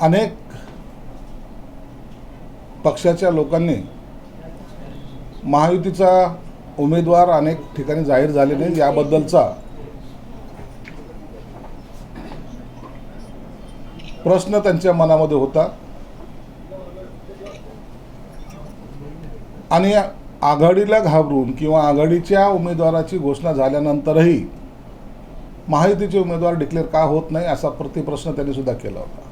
अनेक पक्षाच्या लोकांनी महायुतीचा उमेदवार अनेक ठिकाणी जाहीर झाले नाही याबद्दलचा प्रश्न त्यांच्या मनामध्ये होता. आणि आघाडीला घाबरून किंवा आघाडीच्या उमेदवाराची घोषणा झाल्यानंतरही महायुतीचे उमेदवार डिक्लेअर का होत नाही असा प्रतिप्रश्न त्यांनी सुद्धा केला होता.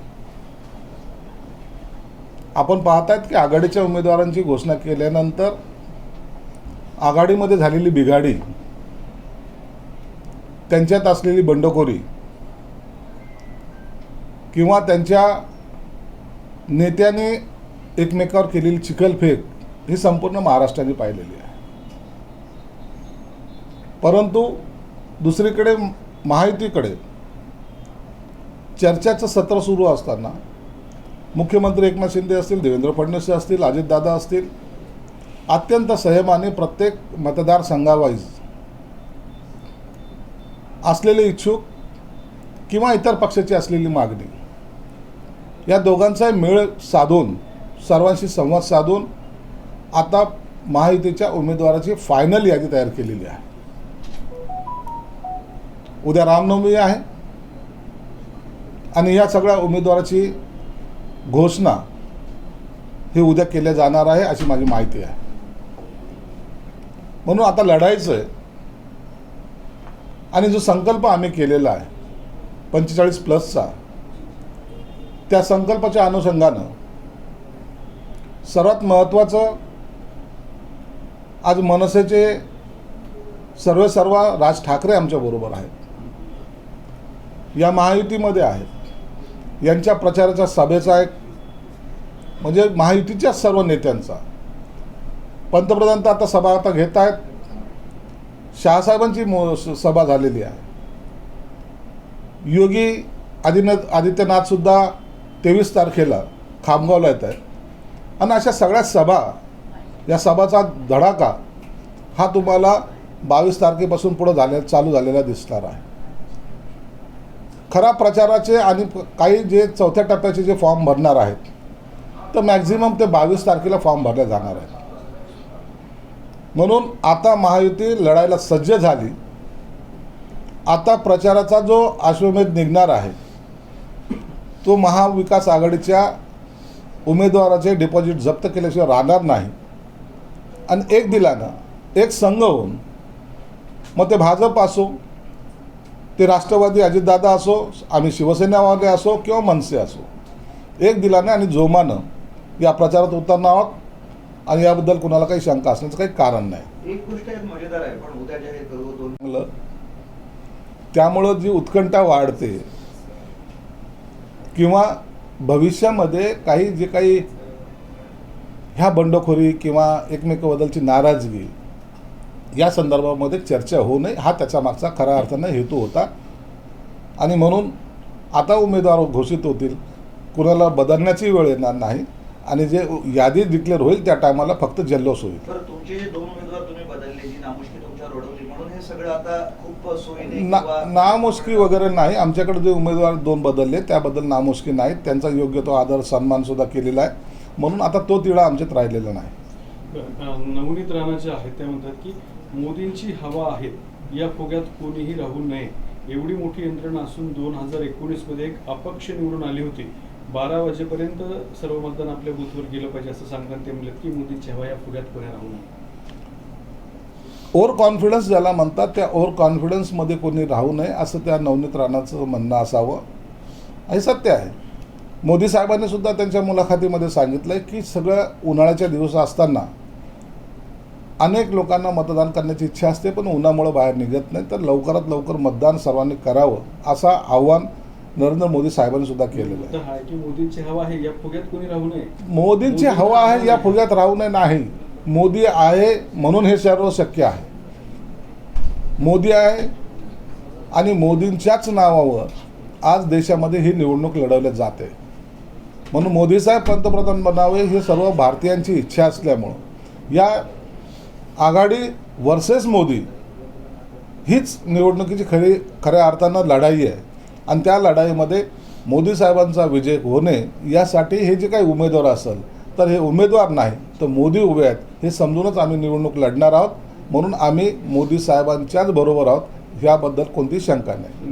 आपण पाहतायत की आघाडीच्या उमेदवारांची घोषणा केल्यानंतर आघाडीमध्ये झालेली बिघाडी त्यांच्यात असलेली बंडखोरी किंवा त्यांच्या नेत्याने एकमेकावर केलेली चिखलफेक ही संपूर्ण महाराष्ट्राने पाहिलेली आहे. परंतु दुसरीकडे माहितीकडे चर्चेचं सत्र सुरू असताना मुख्यमंत्री एकनाथ शिंदे असतील देवेंद्र फडणवीस असतील अजितदादा असतील अत्यंत संयमाने प्रत्येक मतदारसंघावाईज असलेले इच्छुक किंवा इतर पक्षाची असलेली मागणी या दोघांचा मेळ साधून सर्वांशी संवाद साधून आता महायुतीच्या उमेदवाराची फायनल यादी तयार केलेली आहे. उद्या रामनवमी आहे. आणि या सगळ्या उमेदवाराची घोषणा ही उद्या केल्या जाणार आहे अशी माझी माहिती आहे. म्हणून आता लढायचं आहे आणि जो संकल्प आम्ही केलेला आहे पंचेचाळीस प्लसचा त्या संकल्पाच्या अनुषंगानं सर्वात महत्त्वाचं आज मनसेचे सर्व सर्व राज ठाकरे आमच्याबरोबर आहेत. या महायुतीमध्ये आहेत. यांच्या प्रचाराच्या सभेचा एक म्हणजे महायुतीच्या सर्व नेत्यांचा. पंतप्रधान तर आता सभा आता घेत आहेत. शहासाहेबांची मो सभा झालेली आहे. योगी आदिनाथ आदित्यनाथसुद्धा तेवीस तारखेला खामगावला येत आहेत. आणि अशा सगळ्या सभा या सभाचा धडाका हा तुम्हाला बावीस तारखेपासून पुढं झाले चालू झालेला दिसणार आहे. खरा प्रचाराचे आणि काही जे चौथ्या टप्प्याचे जे फॉर्म भरणार आहेत तर मॅक्झिमम ते बावीस तारखेला फॉर्म भरले जाणार आहेत. म्हणून आता महायुती लढायला सज्ज झाली. आता प्रचाराचा जो अश्वमेध निघणार आहे तो महाविकास आघाडीच्या उमेदवाराचे डिपॉझिट जप्त केल्याशिवाय राहणार नाही. आणि एक दिलानं एक संघ होऊन मग ते भाजप असो ते राष्ट्रवादी अजितदादा असो आम्ही शिवसेनावाले असो किंवा मनसे असो एक दिलाने आणि जोमानं या प्रचारात उतरणार आहोत आणि याबद्दल कुणाला काही शंका असण्याचं काही कारण नाही. एक गोष्ट मजेदार आहे पण उद्या चांगलं. त्यामुळं जी उत्कंठा वाढते किंवा भविष्यामध्ये काही जे काही ह्या बंडखोरी किंवा एकमेकाबद्दलची नाराजगी या संदर्भामध्ये चर्चा होऊ नये. हा त्याच्या मागचा खऱ्या अर्थानं हेतू होता. आणि म्हणून आता उमेदवार घोषित होतील. कुणाला बदलण्याची वेळ येणार नाही. आणि जे यादी डिक्लेअर होईल त्या टायमाला फक्त जल्लोष होईल. तर तुमचे जे दोन उमेदवार तुम्ही बदलले जी नामुष्की हे वगैरे नाही. आमच्याकडे जे उमेदवार दोन बदलले त्याबद्दल नामुष्की नाहीत त्यांचा योग्य तो आदर सन्मान सुद्धा केलेला आहे. म्हणून आता तो तिढा आमच्यात राहिलेला नाही. नवनीत राणा जे आहेत त्या म्हणतात की मोदींची हवा आहे या फुग्यात कोणीही राहू नये. एवढी मोठी यंत्रणा असून दोन हजार एकोणीसमध्ये एक अपक्ष निवडून आली होती. बारा वाजेपर्यंत सर्व मतदान आपल्या बूथवर गेलं पाहिजे असं सांगताना ते म्हणतात की मोदींची हवा या फुग्यात कोणी राहू नये. ओव्हर कॉन्फिडन्स ज्याला म्हणतात त्या ओव्हर कॉन्फिडन्समध्ये कोणी राहू नये असं त्या नवनीत राणाचं म्हणणं असावं. हे सत्य आहे. मोदी साहेबांनी सुद्धा त्यांच्या मुलाखतीमध्ये सांगितलं आहे की सगळं उन्हाळ्याच्या दिवस असताना अनेक लोकांना मतदान करण्याची इच्छा असते पण उन्हामुळे बाहेर निघत नाही. तर लवकरात लवकर मतदान सर्वांनी करावं असं आव्हान नरेंद्र मोदी साहेबांनी सुद्धा केलेलं आहे. मोदींची हवा आहे या फुग्यात कोणी राहू नये? मोदींची हवा आहे या फुग्यात राहू नये नाही. मोदी आहे म्हणून हे सर्व शक्य आहे. मोदी आहे आणि मोदींच्याच नावावर आज देशामध्ये ही निवडणूक लढवली जाते. म्हणून मोदी साहेब पंतप्रधान बनावे ही सर्व भारतीयांची इच्छा असल्यामुळं या आघाडी वर्सेस मोदी हीच निवडणुकीची खरी खऱ्या अर्थानं लढाई आहे. आणि त्या लढाईमध्ये मोदी साहेबांचा विजय होणे यासाठी हे जे काही उमेदवार असेल तर हे उमेदवार नाही तर मोदी उभे आहेत. हे समजूनच आम्ही निवडणूक लढणार आहोत. म्हणून आम्ही मोदी साहेबांच्याच बरोबर आहोत. याबद्दल कोणतीही शंका नाही.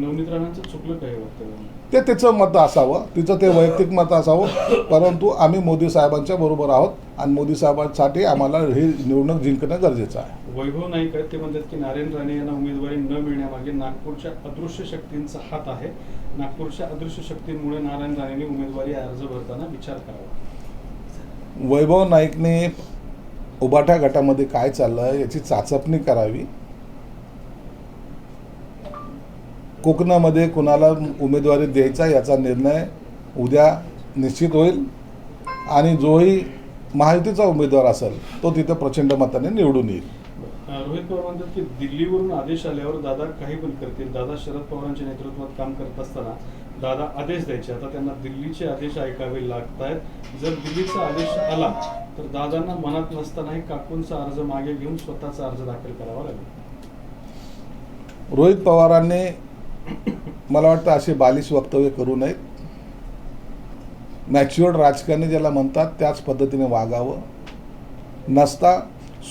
ते तिचं मत असावं तिचं ते वैयक्तिक मत असावं. परंतु आम्ही मोदी साहेबांच्या बरोबर आहोत आणि मोदी साहेबांसाठी आम्हाला ही निवडणूक जिंकणं गरजेचं आहे. वैभव नाईक ते म्हणतात की नारायण राणे यांना उमेदवारी न मिळण्यामागे नागपूरच्या अदृश्य शक्तींचा हात आहे. नागपूरच्या अदृश्य शक्तींमुळे नारायण राणेंनी उमेदवारी अर्ज भरताना विचार करावा. वैभव नाईकने उबाठा गटामध्ये काय चाललं याची चाचपणी करावी. कोकणामध्ये कुणाला उमेदवारी द्यायचा याचा निर्णय उद्या निश्चित होईल. आणि जोही महायुतीचा उमेदवार असेल तो तिथं प्रचंड मताने निवडून येईल. रोहित पवार म्हणतात की दिल्लीवरून आदेश आल्यावर दादा काही पण करतील. दादा शरद पवारांच्या नेतृत्वात काम करत असताना दादा आदेश द्यायचे. आता त्यांना दिल्लीचे आदेश ऐकावे लागत आहेत जर दिल्लीचा आदेश आला तर दादांना मनात नसतानाही काकूंचा अर्ज मागे घेऊन स्वतःचा अर्ज दाखल करावा लागेल. रोहित पवारांनी मला वाटतं असे बालिश वक्तव्य करू नयेत. मॅच्युअर्ड राजकारणी ज्याला म्हणतात त्याच पद्धतीने वागावं. नसता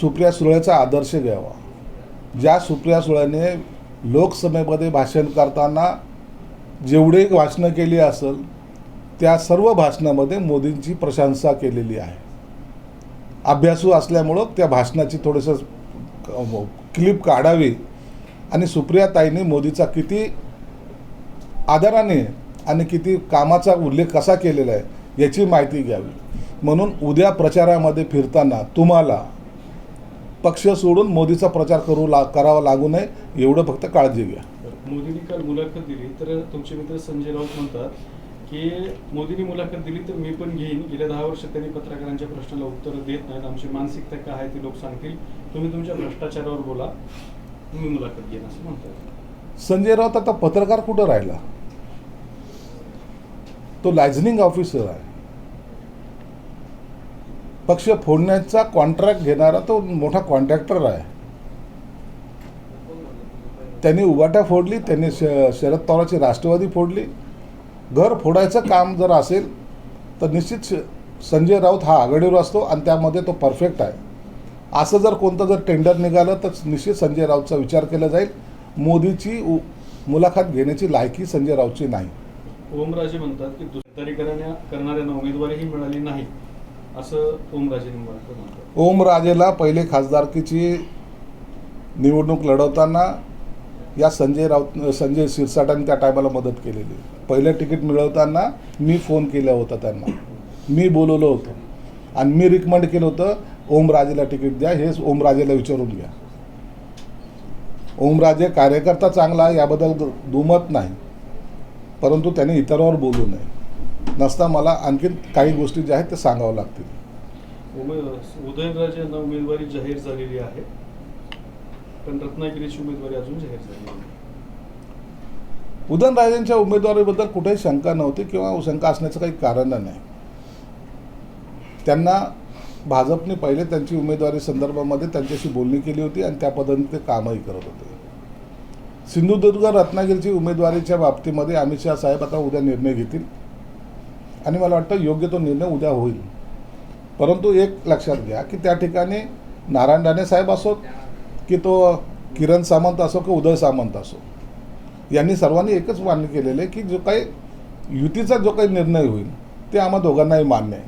सुप्रिया सुळेचा आदर्श घ्यावा. ज्या सुप्रिया सुळेने लोकसभेमध्ये भाषण करताना जेवढे भाषणं केली असेल त्या सर्व भाषणामध्ये मोदींची प्रशंसा केलेली आहे. अभ्यासू असल्यामुळं त्या भाषणाची थोडंसं क्लिप काढावी. आणि सुप्रियाताईंनी मोदीचा किती आदराने आणि किती कामाचा उल्लेख कसा केलेला आहे याची माहिती घ्यावी. म्हणून उद्या प्रचारामध्ये फिरताना तुम्हाला पक्ष सोडून मोदीचा प्रचार करू ला करावा लागू नये एवढं फक्त काळजी घ्या. मोदींनी काल मुलाखत दिली तर तुमचे मित्र संजय राऊत म्हणतात की मोदींनी मुलाखत दिली तर मी पण घेईन. गेल्या दहा वर्ष त्यांनी पत्रकारांच्या प्रश्नाला उत्तर देत नाहीत. आमची मानसिकता काय आहे ती लोक सांगतील. तुम्ही तुमच्या भ्रष्टाचारावर बोला. मी मुलाखत घेईन असं म्हणतात. संजय राऊत आता पत्रकार कुठं राहिला? तो लायझनिंग ऑफिसर आहे. पक्ष फोडण्याचा कॉन्ट्रॅक्ट घेणारा तो मोठा कॉन्ट्रॅक्टर आहे. त्यांनी उबाटा फोडली त्यांनी श शरद पवारांची राष्ट्रवादी फोडली. घर फोडायचं काम जर असेल तर निश्चित श- संजय राऊत हा आघाडीवर असतो आणि त्यामध्ये तो परफेक्ट आहे. असं जर कोणतं जर टेंडर निघालं तर निश्चित संजय राऊतचा विचार केला जाईल. मोदीची उ- मुलाखत घेण्याची लायकी संजय राऊतची नाही. ओमराजे म्हणतात की दुसरी करणाऱ्यांना उमेदवारीही मिळाली नाही असं ओमराजे निंबाळकर म्हणतात. ओमराजेला पहिले खासदारकीची निवडणूक लढवताना या संजय राऊत संजय शिरसाटांनी त्या टायमाला मदत केलेली. पहिलं तिकीट मिळवताना मी फोन केला होता त्यांना. मी बोलवलं होतं. आणि मी रिकमेंड केलं होतं ओमराजेला तिकीट द्या हेच ओमराजेला विचारून घ्या. ओमराजे कार्यकर्ता चांगला आहे याबद्दल दुमत नाही. परंतु त्याने इतरांवर बोलू नये. नसता मला आणखीन काही गोष्टी ज्या आहेत त्या सांगाव्या लागतील. उदयनराजे यांना उमेदवारी जाहीर झालेली आहे. पण रत्नागिरीची उमेदवारी अजून जाहीर झालेली नाही. उदयनराजेंच्या उमेदवारीबद्दल कुठेही शंका नव्हती किंवा शंका असण्याचं काही कारण नाही. त्यांना भाजपने पहिले त्यांची उमेदवारी संदर्भामध्ये त्यांच्याशी बोलणी केली होती आणि त्या पद्धतीने ते कामही करत होते. सिंधुदुर्ग रत्नागिरीची उमेदवारीच्या बाबतीमध्ये अमित शहा साहेब आता उद्या निर्णय घेतील. आणि मला वाटतं योग्य तो निर्णय उद्या होईल. परंतु एक लक्षात घ्या की त्या ठिकाणी नारायण राणे साहेब असो की तो किरण सामंत असो की उदय सामंत असो यांनी सर्वांनी एकच मान्य केलेलं आहे की जो काही युतीचा जो काही निर्णय होईल ते आम्हा दोघांनाही मान्य आहे.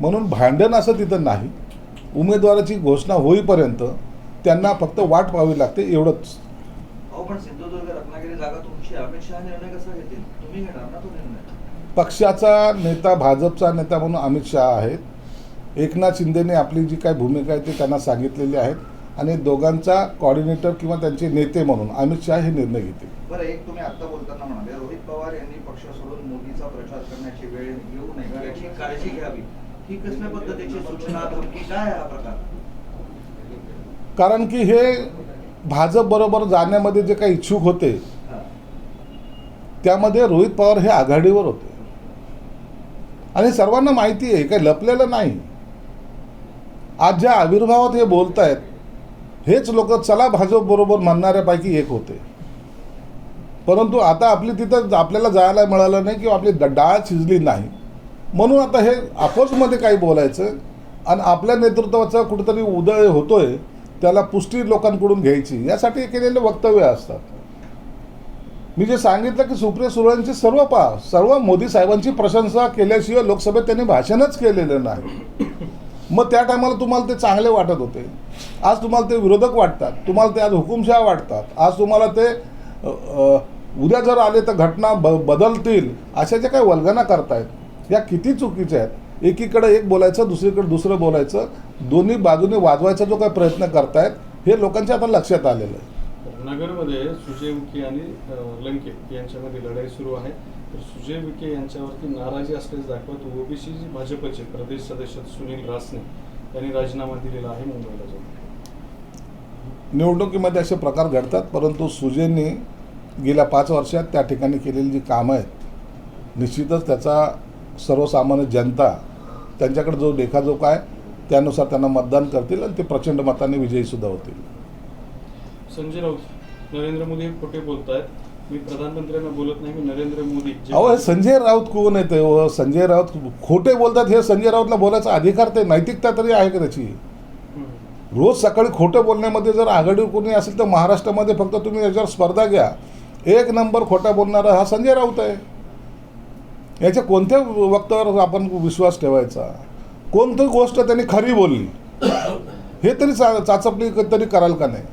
म्हणून भांडण असं तिथं नाही. उमेदवाराची घोषणा होईपर्यंत त्यांना फक्त वाट पाहावी लागते एवढंच. पण सिंधुदुर्ग रत्नागिरी जागा तुमची अमित शहा निर्णय कसा घेतील? तुम्ही घेणार ना तो निर्णय? पक्षाचा नेता भाजपचा नेता म्हणून अमित शहा आहेत. एकनाथ शिंदेने आपली जी काही भूमिका आहे ती त्यांना सांगितलेली आहेत. आणि दोघांचा कॉर्डिनेटर किंवा त्यांचे नेते म्हणून अमित शहा हे निर्णय घेतील. बरं एक तुम्ही आता बोलताना म्हणाले रोहित पवार यांनी पक्ष सोडून मोदीचा प्रचार करण्याची वेळ येऊ नये याची काळजी घ्यावी. ही कसल्या पद्धतीची सूचना धमकी काय हा प्रकार? कारण की हे भाजप बरोबर जाण्यामध्ये जे काही इच्छुक होते त्यामध्ये रोहित पवार हे आघाडीवर होते. आणि सर्वांना माहिती आहे काही लपलेलं नाही. आज ज्या आविर्भावात हे बोलत आहेत हेच लोक चला भाजप बरोबर म्हणणाऱ्यापैकी एक होते. परंतु आता आपली तिथं आपल्याला जायला मिळालं नाही किंवा आपली डाळ शिजली नाही. म्हणून आता हे अपोजमध्ये काही बोलायचं आणि आपल्या नेतृत्वाचा कुठेतरी उदय होतोय त्याला पुष्टी लोकांकडून घ्यायची यासाठी केलेले वक्तव्य असतात. मी जे सांगितलं की सुप्रिया सुळेंची सर्व पा सर्व मोदी साहेबांची प्रशंसा केल्याशिवाय लोकसभेत त्यांनी भाषणच केलेलं नाही. मग त्या टायमाला तुम्हाला ते चांगले वाटत होते. आज तुम्हाला ते विरोधक वाटतात. तुम्हाला ते आज हुकुमशाह वाटतात. आज तुम्हाला ते उद्या जर आले तर घटना ब बदलतील अशा ज्या काही वल्गना करतायत या किती चुकीच्या आहेत. एकीकडे एक बोलायचं दुसरीकडे दुसरं बोलायचं. दोन्ही बाजूने वाजवायचा जो काही प्रयत्न करतायत हे लोकांच्या आता लक्षात आलेलं आहे. नगरमध्ये सुजय विखे आणि लंके यांच्यामध्ये लढाई सुरू आहे. तर सुजय विखे यांच्यावरती नाराजी असल्याचं दाखवत ओबीसी भाजपचे प्रदेश सदस्य सुनील रासने यांनी राजीनामा दिलेला आहे मुंबईला जाऊन. निवडणुकीमध्ये असे प्रकार घडतात परंतु सुजयनी गेल्या पाच वर्षात त्या ठिकाणी केलेली जी कामं आहेत निश्चितच त्याचा सर्वसामान्य जनता त्यांच्याकडे जो लेखाजोखा आहे त्यानुसार त्यांना मतदान करतील आणि ते प्रचंड मताने विजयीसुद्धा होतील. संजय राऊत नरेंद्र मोदी खोटे बोलतायत. मी प्रधानमंत्र्यांना बोलत नाही मी नरेंद्र मोदी. अहो हे संजय राऊत कोण येते हो संजय राऊत खोटे बोलतात हे संजय राऊतला बोलायचा अधिकार ते नैतिकता तरी आहे का त्याची. रोज सकाळी खोटं बोलण्यामध्ये जर आघाडी कोणी असेल तर महाराष्ट्रामध्ये फक्त तुम्ही याच्यावर स्पर्धा घ्या. एक नंबर खोटा बोलणारा हा संजय राऊत आहे. याच्या कोणत्या वक्तावर आपण विश्वास ठेवायचा? कोणती गोष्ट त्यांनी खरी बोलली? हे तरी चा चाचपणी तरी कराल का नाही?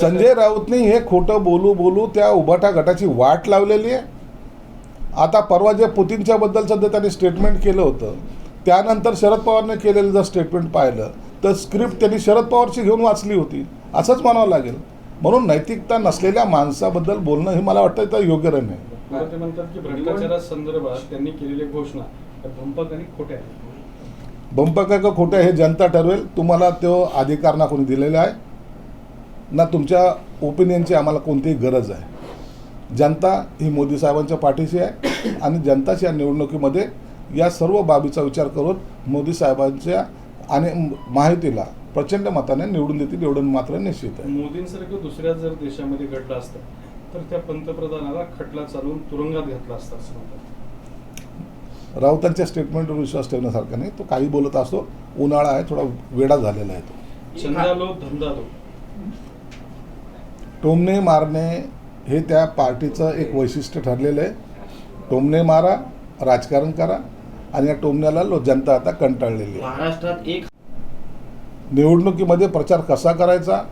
संजय राऊतने हे खोटं बोलू बोलू त्या उभाटा गटाची वाट लावलेली आहे. आता परवा जे पुतीनच्याबद्दल सध्या त्यांनी स्टेटमेंट केलं होतं त्यानंतर शरद पवारने केलेलं जर स्टेटमेंट पाहिलं तर स्क्रिप्ट त्यांनी शरद पवारची घेऊन वाचली होती. असंच म्हणावं लागेल. म्हणून नैतिकता नसलेल्या माणसाबद्दल बोलणं हे मला वाटतं तर योग्य नाही. मला ते म्हणतात की भ्रष्टाचारा संदर्भात त्यांनी केलेल्या घोषणा. त्या भंपक आणि खोट्या आहेत. का खोटं हे जनता ठरवेल तुम्हाला तो अधिकार ना कोणी दिलेला आहे ना तुमच्या ओपिनियनची आम्हाला कोणतीही गरज आहे. जनता ही मोदी साहेबांच्या पाठीशी आहे आणि जनताच्या निवडणुकीमध्ये या सर्व बाबीचा विचार करून मोदी साहेबांच्या आणि माहितीला प्रचंड मताने निवडून देतील एवढं मात्र निश्चित आहे. मोदींसारखं दुसऱ्या जर देशामध्ये घडलं असतं तर त्या पंतप्रधानाला खटला चालवून तुरुंगात घातला असता असं म्हणतात. राऊतांच्या स्टेटमेंटवर विश्वास ठेवण्यासारखा नाही. तो काही बोलत असतो उन्हाळा आहे थोडा वेडा झालेला आहे तो. चंदा लो धंदा दो टोमणे मारणे हे त्या पार्टीचं एक वैशिष्ट्य ठरलेलं आहे. टोमणे मारा राजकारण करा आणि या टोमण्याला लो जनता आता कंटाळलेली आहे. महाराष्ट्रात एक निवडणुकीमध्ये प्रचार कसा करायचा?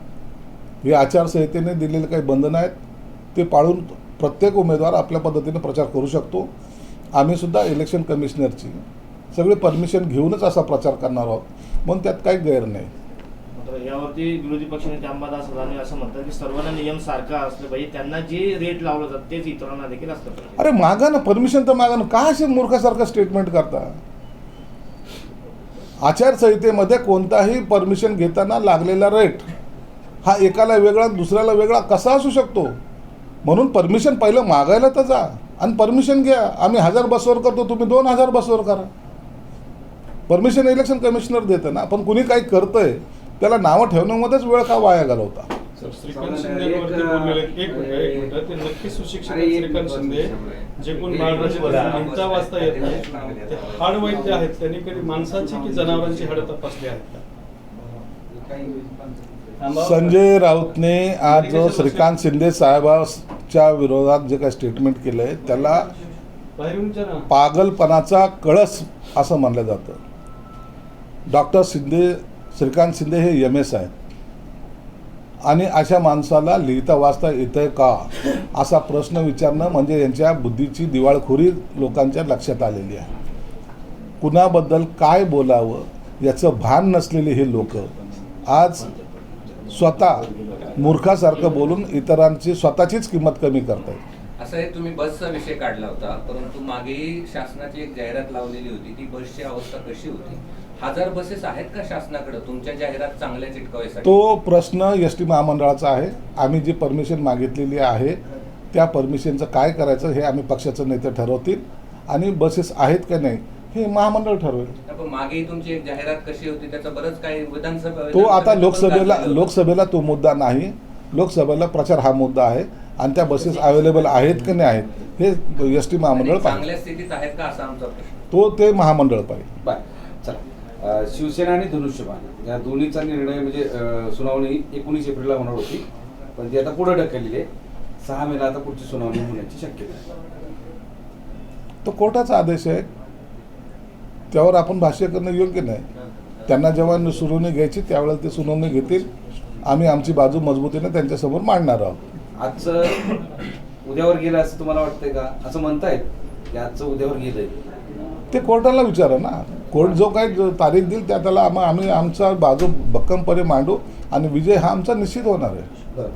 हे आचारसंहितेने दिलेले काही बंधनं आहेत. ते पाळून प्रत्येक उमेदवार आपल्या पद्धतीने प्रचार करू शकतो. आम्हीसुद्धा इलेक्शन कमिशनरची सगळी परमिशन घेऊनच असा प्रचार करणार आहोत. म्हणून त्यात काही गैर नाही. यावरती विरोधी पक्षनेते अंबादास अदानी असं म्हणतात की सर्वांना नियम सारखा असले पाहिजे. त्यांना जे रेट लावलं जातं तेच इतरांना देखील पाहिजे. अरे मागा ना परमिशन तर मागा ना. का असे मूर्खासारखं स्टेटमेंट करता? आचारसंहितेमध्ये कोणताही परमिशन घेताना लागलेला रेट हा एकाला वेगळा दुसऱ्याला वेगळा कसा असू शकतो? म्हणून परमिशन पहिलं मागायला तर जा. आणि परमिशन घ्या. आम्ही हजार बसवर करतो तुम्ही दोन हजार बसवर करा. परमिशन इलेक्शन कमिशनर देतं ना. पण कुणी काही करतंय त्याला नावं ठेवण्यामध्येच वेळ का वाया घालवता? सर श्रीकांत शिंदेवरती बोललेले आहेत. एक मिनिट एक मिनिट. ते नक्की सुशिक्षित आहेत श्रीकांत शिंदे जे कोण बाळराजे लिहिता वाचता येत नाही ते हाड वैद्य आहेत. त्यांनी कधी माणसाची की जनावरांची हाडं तपासली आहेत का? संजय राऊतने आज जो श्रीकांत शिंदे साहेबांच्या विरोधात जे काही स्टेटमेंट केलं आहे त्याला पागलपणाचा कळस असं म्हणलं जातं. डॉक्टर शिंदे श्रीकांत शिंदे हे एम एस आहेत. आणि अशा माणसाला लिहिता वाचता येतंय का? असा प्रश्न विचारणं म्हणजे यांच्या बुद्धीची दिवाळखोरी लोकांच्या लक्षात आलेली आहे. कुणाबद्दल काय बोलावं याचं भान नसलेले हे लोक आज स्वतः मूर्खासारखं बोलून इतरांची स्वतःचीच किंमत कमी करतात असं आहे तुम्ही बसचा विषय काढला होता परंतु मागेही शासनाची एक जाहिरात लावलेली होती ती बसची अवस्था कशी होती? हजार बसेस आहेत का शासनाकडे? तुमच्या जाहिरात चांगल्या चिटकावायसाठी तो प्रश्न एस टी महामंडळाचा आहे. आम्ही जी परमिशन मागितलेली आहे त्या परमिशनचं काय करायचं हे आम्ही पक्षाचे नेते ठरवतील. आणि बसेस आहेत का नाही हे महामंडळ ठरवेल. मागेही तुमची एक जाहिरात कशी होती त्याचं बरंच काही विधानसभा तो आता लोकसभेला. लोकसभेला तो मुद्दा नाही. लोकसभेला प्रचार हा मुद्दा आहे. आणि त्या बसेस अवेलेबल आहेत की नाही आहेत हे एस टी महामंडळ पाहिजे चांगल्या स्थितीत आहेत का असा आमचा प्रश्न? तो ते महामंडळ पाहिजे बर. चला. अ, शिवसेना आणि धनुष्यबाण या दोन्हीचा निर्णय म्हणजे अ, सुनावणी एकोणीस एप्रिलला होणार होती. पण ती आता पुढे ढकललेली आहे. सहा मेला आता पुढची सुनावणी होण्याची शक्यता आहे. तो कोर्टाचा आदेश आहे. त्यावर आपण भाष्य करणं योग्य नाही. त्यांना जेव्हा सुनावणी घ्यायची त्यावेळेला ते सुनावणी घेतील. आम्ही आमची बाजू मजबूतीने त्यांच्यासमोर मांडणार आहोत. आजचं उद्यावर गेलं असं तुम्हाला वाटतंय का? असं म्हणतायत की आजचं उद्यावर गेलंय. ते कोर्टाला विचारा ना. कोर्ट जो काही तारीख देईल त्या त्याला आम- आम्ही आमचा बाजू भक्कमपणे मांडू आणि विजय हा आमचा निश्चित होणार आहे. बरं.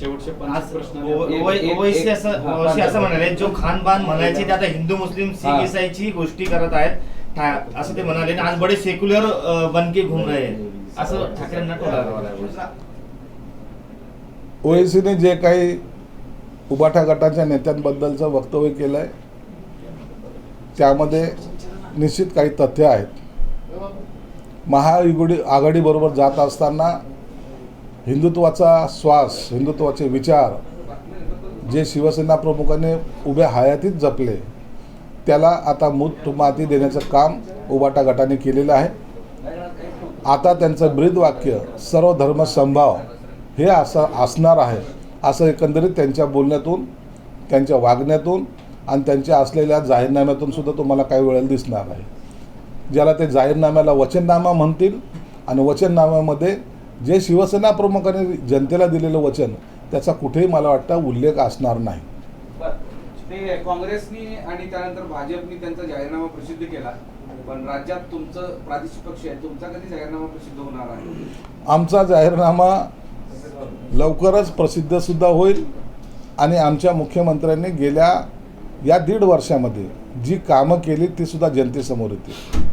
शेवटचे आज पंच प्रश्न ओ- एक- ओवै- एक- ओवैसी एक- असं हा, ओवैसी असं पाच- म्हणाले जो खानबान म्हणायचे ते आता हिंदू मुस्लिम हा. सिख ईसाईची गोष्टी करत आहेत. ठा- असं ते म्हणाले. आणि आज बडे सेक्युलर बनके घुम रहे हैं. असं ठाकरेंना टोला ओएसीने जे काही उबाठा गटाच्या नेत्यांबद्दलचं वक्तव्य केलं आहे त्यामध्ये निश्चित काही तथ्य आहेत. महायुगडी आघाडीबरोबर जात असताना हिंदुत्वाचा श्वास हिंदुत्वाचे विचार जे शिवसेना प्रमुखाने उभ्या हयातीत जपले त्याला आता मूत माती देण्याचं काम उबाटा गटाने केलेलं आहे. आता त्यांचं ब्रीदवाक्य सर्व धर्म संभाव हे असं असणार आहे असं एकंदरीत त्यांच्या बोलण्यातून त्यांच्या वागण्यातून आणि त्यांच्या असलेल्या जाहीरनाम्यातून सुद्धा तुम्हाला काही वेळेला दिसणार आहे. ज्याला ते जाहीरनाम्याला वचननामा म्हणतील आणि वचननाम्यामध्ये जे शिवसेना प्रमुखांनी जनतेला दिलेलं वचन त्याचा कुठेही मला वाटतं उल्लेख असणार नाही. ते काँग्रेसनी आणि त्यानंतर भाजपनी त्यांचा जाहीरनामा प्रसिद्ध केला. पण राज्यात तुमचं प्रादेशिक पक्ष आहे तुमचा कधी जाहीरनामा प्रसिद्ध होणार आहे? आमचा जाहीरनामा लवकरच प्रसिद्धसुद्धा होईल आणि आमच्या मुख्यमंत्र्यांनी गेल्या या दीड वर्षामध्ये जी कामं केली ती सुद्धा जनतेसमोर येतील.